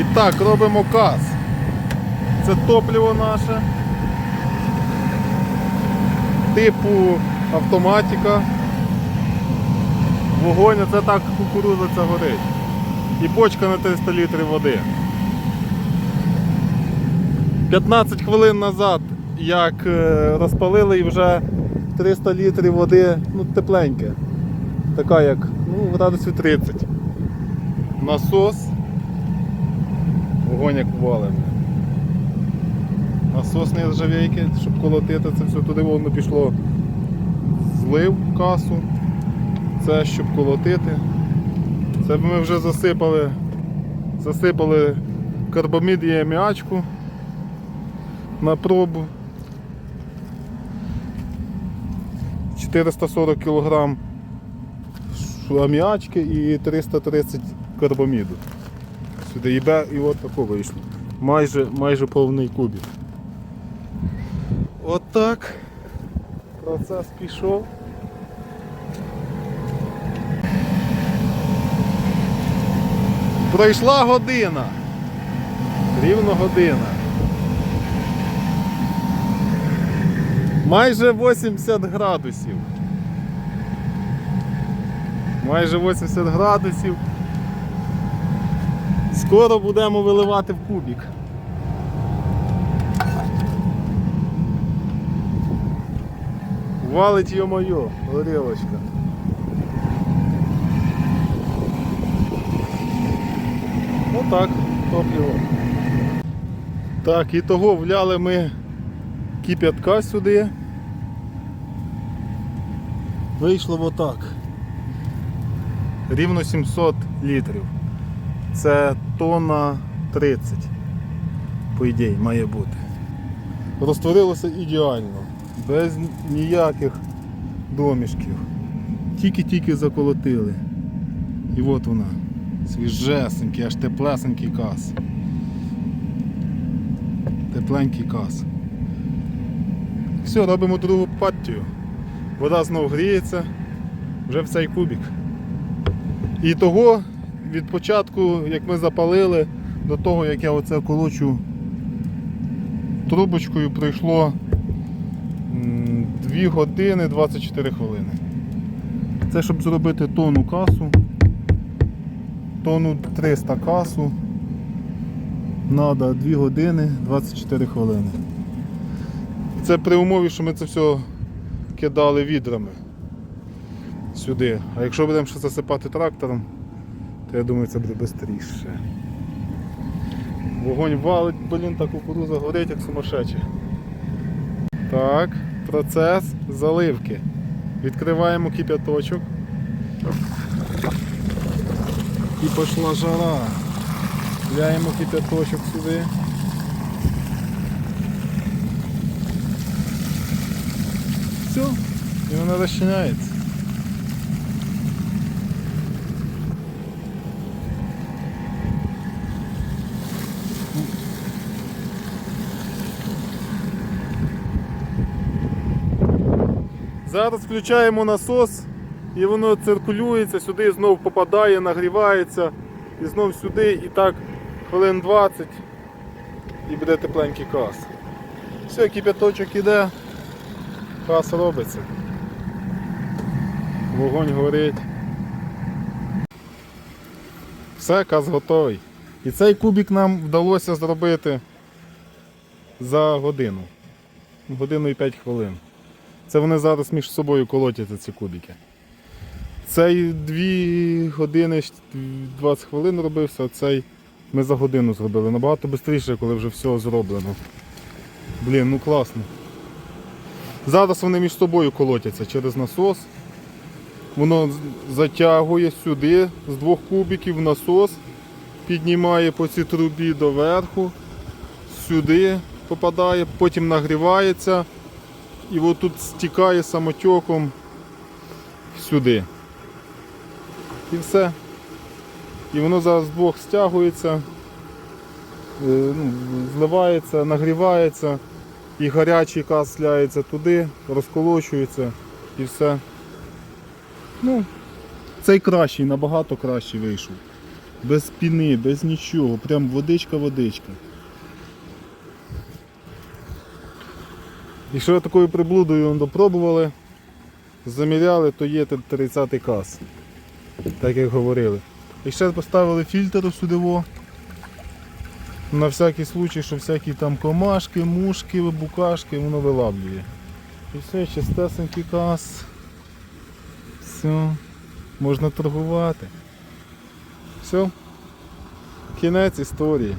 І так, робимо каз. Це топливо наше. Типу автоматика. Вогонь, це так кукурудза ця горить. І бочка на 300 літрів води. 15 хвилин назад, як е, розпалили і вже 300 літрів води, ну тепленьке. Така як ну, градусів 30. Насос. Вогонь як валим. Насос не ржавейки, щоб колотити це все туди воно пішло злив касу. Це щоб колотити. Це ми вже засипали, засипали карбамід і аміачку на пробу. 440 кг аміачки і 330 карбаміду. Сюди їбе і от тако вийшло. Майже, майже повний кубик. От так. Процес пішов. Пройшла година. Рівно година. Майже 80 градусів. Майже 80 градусів. Скоро будемо виливати в кубик. Валить йо-моє, горілочка. Отак, топливо. Так, і того вляли ми кип'ятка сюди. Вийшло отак. Рівно 700 літрів. Це тонна 30, по ідеї, має бути. Розтворилося ідеально, без ніяких домішків. Тільки-тільки заколотили. І от вона. Свіжесенький, аж теплесенький кас. Тепленький кас. Все, робимо другу партію. Вода знову гріється, вже в цей кубик. І того від початку, як ми запалили, до того, як я оце колочу трубочкою, пройшло 2 години 24 хвилини. Це щоб зробити тонну касу, тонну 300 касу. Надо 2 години 24 хвилини. Це при умові, що ми це все кидали відрами сюди. А якщо будемо ще засипати трактором, то я думаю це буде швидше. Вогонь валить, блін, та кукуруза горить як сумасшедша. Так, процес заливки. Відкриваємо кип'яточок. І пішла жара. Вляємо кип'яточок сюди. Все, і вона розчиняється. Зараз включаємо насос і воно циркулюється, сюди знов попадає, нагрівається і знов сюди і так хвилин 20 і буде тепленький кас. Все, кипяточок іде, кас робиться. Вогонь горить. Все, каз готовий. І цей кубик нам вдалося зробити за годину. Годину і 5 хвилин. Це вони зараз між собою колотяться ці кубики. Цей 2 години 20 хвилин робився, а цей ми за годину зробили. Набагато швидше, коли вже все зроблено. Блін, ну класно. Зараз вони між собою колотяться через насос. Воно затягує сюди з двох кубиків насос, піднімає по цій трубі доверху, сюди попадає, потім нагрівається і от тут стікає самотеком сюди. І все. І воно зараз двох стягується, е, ну, зливається, нагрівається, і гарячий газ сляється туди, розколочується і все. Ну, цей кращий, набагато кращий вийшов. Без спіни, без нічого. Прям водичка-водичка. Якщо такою приблудою допробували, заміряли, то є 30 кас. Так як говорили. І ще поставили фільтр сюди во. На всякий случай, що всякі там комашки, мушки, букашки, воно вилаблює. І все, чистесенький кас. Все, можна торгувати. Все. Кінець історії.